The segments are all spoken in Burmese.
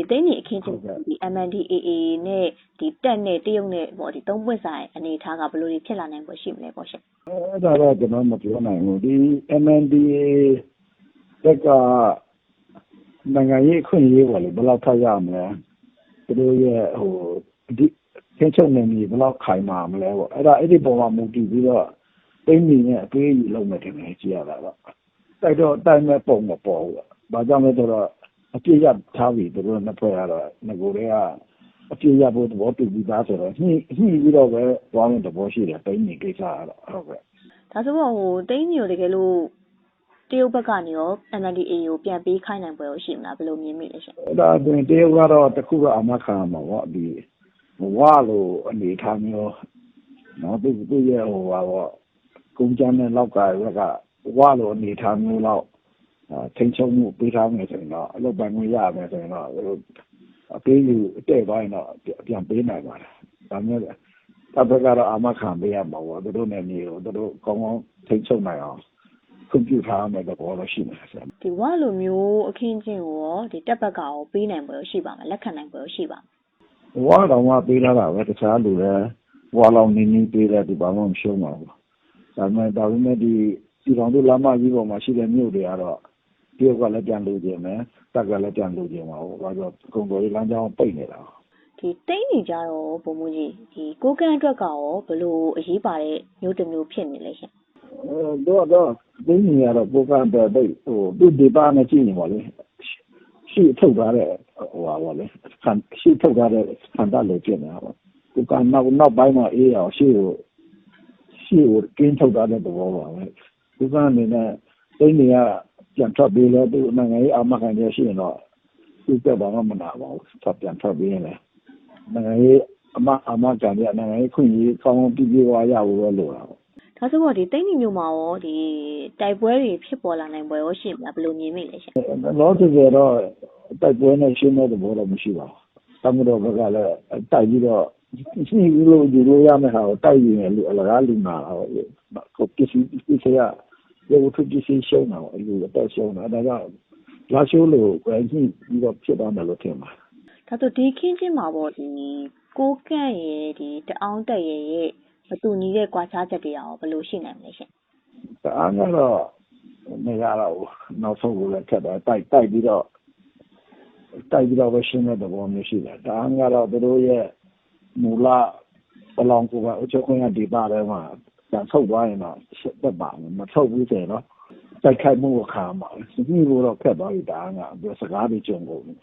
ဒီသိန်းကြီးအခင်းချင်းဒီ MNDAA နဲ့ဒီတက်နဲ့တရုတ်နဲ့ပေါ့ဒီသုံးပွင့်ဆိုင်အနေအထားကဘယ်လိုတွေဖြစ်လာနိုင်ပွဲရှိမလဲပေါ့ရှင်အဲ့ဒါတော့ကျွန်တော်မပြောနိုင်ဘူးဒီ MNDA တက်ကနိုင်ငံရေးအခွင့်အရေးပေါ့လေဘယ်လောက်ထပ်ရမလဲသူတို့ရဲ့ဟိုဒီသင်ချုပ်နေပြီဘယ်လောက်ခိုင်မာမလဲပေါ့အဲ့ဒါအဲ့ဒီပုံမှာမူတည်ပြီးတော့သိမ့်နေနဲ့အပေးအယူလုပ်မယ်တင်တယ်ကြည့်ရတာတော့တိုက်တော့တိုက်မဲ့ပုံမပေါ်ဘူးဘာကြောင့်လဲဆိုတော့ အပြည့်ရထားပြီ သူတို့နှစ်ဖွဲ့ရတော့ငကိုတွေကအပြည့်ရဖို့ သဘောတူပြီးသားဆိုတော့ညှိညှိပြီးတော့ပဲ သွားမယ့်သဘောရှိတယ် သိမ့်နေကိစ္စကတော့ဟုတ်ကဲ့ဒါဆိုတော့ဟိုသိန်းကြီးကို တကယ်လို့ တရုတ်ဘက်ကနေရော MNDAA ကို ပြန်ပေးခိုင်းနိုင်ပွဲရော ရှိမလား ဘယ်လိုမြင်မိလဲရှင်အဲ့ဒါအတွင်းတရုတ်ကတော့ တခုတော့အမခံမှာပေါ့ဒီဝါလို အနေထားမျိုးနော်သူသူရဲ့ဟိုပါပေါ့ကုန်းချမ်းတဲ့ လောက်ကရကဝါလို အနေထားမျိုးတော့ ထိန်ချုံမှုပေးထားမယ်ဆိုရင်တော့ အလုပ်ပိုင်ခွင့်ရမယ်ဆိုရင်တော့ အပေးယူတဲ့ဘိုင်းတော့ ပြန်ပေးနိုင်ပါတယ် ဒါမျိုးလေတပ်ဘက်ကတော့အမခံပေးရမှာပေါ့ သူတို့နဲ့မျိုးသူတို့ကောင်းကောင်းထိန်ချုံနိုင်အောင် ခွင့်ပြုထားမယ်တော့တော့ ရှိနေတယ်ဒီဝလိုမျိုးအခင်းချင်းကိုရောဒီတက်ဘက်ကရော ပေးနိုင်ပွဲရောရှိပါမလား လက်ခံနိုင်ပွဲရောရှိပါမလားဝါတော်မှ ပေးလာတာပဲ တခြားလူလည်းဝါလောင်နေနေပေးတဲ့ဒီဘာမှမရှုံးပါဘူး ဒါပေမဲ့ဒါပေမဲ့ဒီဒီတော်တို့လမ်းမကြီးပေါ်မှာရှိတဲ့ မြို့တွေကတော့ တရုတ်ကလည်း ပြန်လို့ခြင်းပဲတက်ကလည်း ပြန်လို့ခြင်းပါဘူးဘာလို့ကုံတော်ကြီးလမ်းကြောင်း ပိတ်နေတာဒီတိတ်နေကြတော့ပုံမူကြီးဒီကိုကန့်အတွက်ကရော ဘယ်လိုအရေးပါတဲ့မျိုးတစ်မျိုးဖြစ်နေလဲရှင်အဲတော့တော့ဒီနေရာတော့ပိုကတော့တိတ်ဟိုသူဒီပါနဲ့ ကြည့်နေပါလေ ရှိထုတ်ထားတဲ့ဟိုပါပါလေခံရှိထုတ်ထားတဲ့ ခံတတ်လို့ဖြစ်နေတာပေါ့ ကိုကနောက်နောက်ပိုင်းမှာအေးအောင်ရှိကို ရှိကို ကင်းထုတ်ထားတဲ့ သဘောပါပဲ ကိုကအနေနဲ့တိတ်နေရ ပြန်ထွက်ပြီးလဲသူနိုင်ငံရေးအမခံရရှိရင်တော့သူ့တက်ပါမှမနာပါဘူးဆက်ပြန်ထွက်ပြီးရင်လည်းနိုင်ငံရေးအမအမခံရနိုင်ငံရေးခွင့်ရေးကောင်းကောင်းပြည့်ပြည့်ဝရဖို့ပဲလိုတာပေါ့ဒါဆိုတော့ဒီတိတ်နေမျိုးမှာရောဒီတိုက်ပွဲတွေဖြစ်ပေါ်လာနိုင်ပွဲရောရှိမလားဘယ်လိုမြင်မိလဲရှင်လောဆယ်ကတော့တိုက်ပွဲနဲ့ရှင်းတဲ့သဘောတော့မရှိပါဘူး။တမတော်ဘက်ကလည်းတိုက်ပြီးတော့ရှိပြီးလို့ဒီလိုရမယ့်ဟာကိုတိုက်ရင်လူအလကားလူနာတော့ကိုပစ္စည်းပစ္စည်း ရရေဝတ္ထုပစ္စည်းရှုံးတာပေါ့လူအတော့ရှုံးတာဒါကြောင့်လာရှိုးလို့ပဲညှိပြီးတော့ဖြစ်သွားတယ်လို့ထင်ပါတယ်ဒါဆိုဒီခင်းချင်းမှာပေါ့ဒီကိုကန့်ရဲ့ဒီတအောင်တက်ရဲ့ရဲ့မတူညီတဲ့ကွာခြားချက်တွေရောဘယ်လိုရှိနိုင်မလဲရှင်။ဒါအားကတော့နေရတော့နောက်ဆုံးကိုလည်းထက်တော့တိုက်တိုက်ပြီးတော့တိုက်ပြီးတော့ပဲရှင်းတဲ့သဘောမျိုးရှိတယ်။ဒါအားကတော့သူတို့ရဲ့မူလပလောင်ကိုကအချုပ်ခွင့်ရဒေတာထဲမှာ ပြန်ထုတ်သွားရင်တော့ဆက်သက်ပါမယ်မထုတ်ဘူးဆိုရင်တော့တိုက်ခိုက်မှုအခါမှာညှိလို့တော့ခက်သွားပြီဒါအားကသူစကားတွေကြုံကုန်တယ်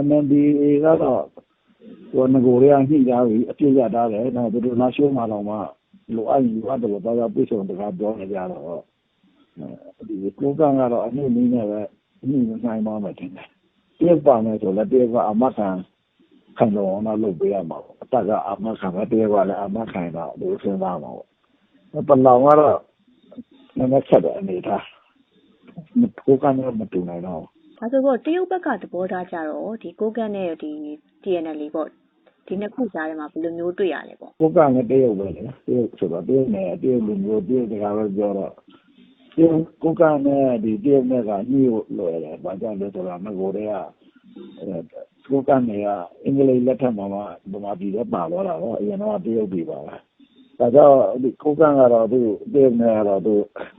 ။ MNDA ကတော့ဟိုငကိုတွေကညှိကြပြီအပြည့်ရတာတယ်နောက်သူတို့လာရှိုးမှာတော့မှလိုအပ်ရင်လိုအပ်တယ်လို့တော့ပြည့်စုံတကားပြောနေကြတော့ဒီကိုကံကတော့အမှုနည်းနဲ့ပဲအမှုနိုင်ပါမယ်တင်တယ်။ပြပါမယ်ဆိုလည်းပြကအမခံခံတော့တော့လုပ်ပေးရမှာပေါ့အတက်ကအမခံပဲပြပါလည်းအမခံတော့ဒီစဉ်းစားမှာပေါ့ ပလောင်ကတော့နည်းနည်းချက်တယ်အနေထားကိုကံကတော့မတူနိုင်တော့ဒါဆိုတော့တရုတ်ဘက်ကသဘောထားကြတော့ဒီကိုကန့်နဲ့ဒီ TNL ပေါ့ဒီနှစ်ခုကြားထဲမှာဘယ်လိုမျိုးတွေ့ရလဲပေါ့ကိုကလည်းတရုတ်ပဲလေတရုတ်ဆိုတော့တရုတ်နဲ့တရုတ်လူမျိုးတရုတ်စကားပဲပြောတော့တရုတ်ကိုကနဲ့ဒီတရုတ်နဲ့ကညှိလို့လွယ်တယ်ဘာကြောင့်လဲဆိုတော့ငကိုတွေကအဲကိုကနဲ့ကအင်္ဂလိပ်လက်ထက်မှာမှဗမာပြည်လည်းပါသွားတာပေါ့အရင်တော့တရုတ်ပြည်ပါပဲ ဒါကြောင့်ဒီကိုကကတော့ သူတရုတ်နဲ့ကတော့ သူ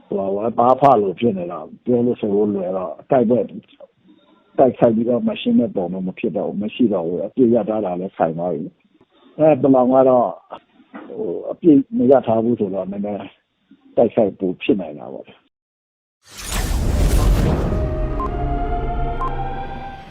ဟိုဘာဖလို့ဖြစ်နေတော့ ပြောလို့ဆိုလို့လွယ်တော့ တိုက်ပွဲတိုက်ခိုက်ပြီးတော့မရှင်းတဲ့ပုံတော့မဖြစ်တော့ မရှိတော့ဘူး အပြည့်ရတာလည်း ဆိုင်သွားပြီအဲပလောင်ကတော့ဟိုအပြည့်မရထားဘူးဆိုတော့ နည်းနည်း တိုက်ဆိုင်ပူဖြစ်နိုင်တာပေါ့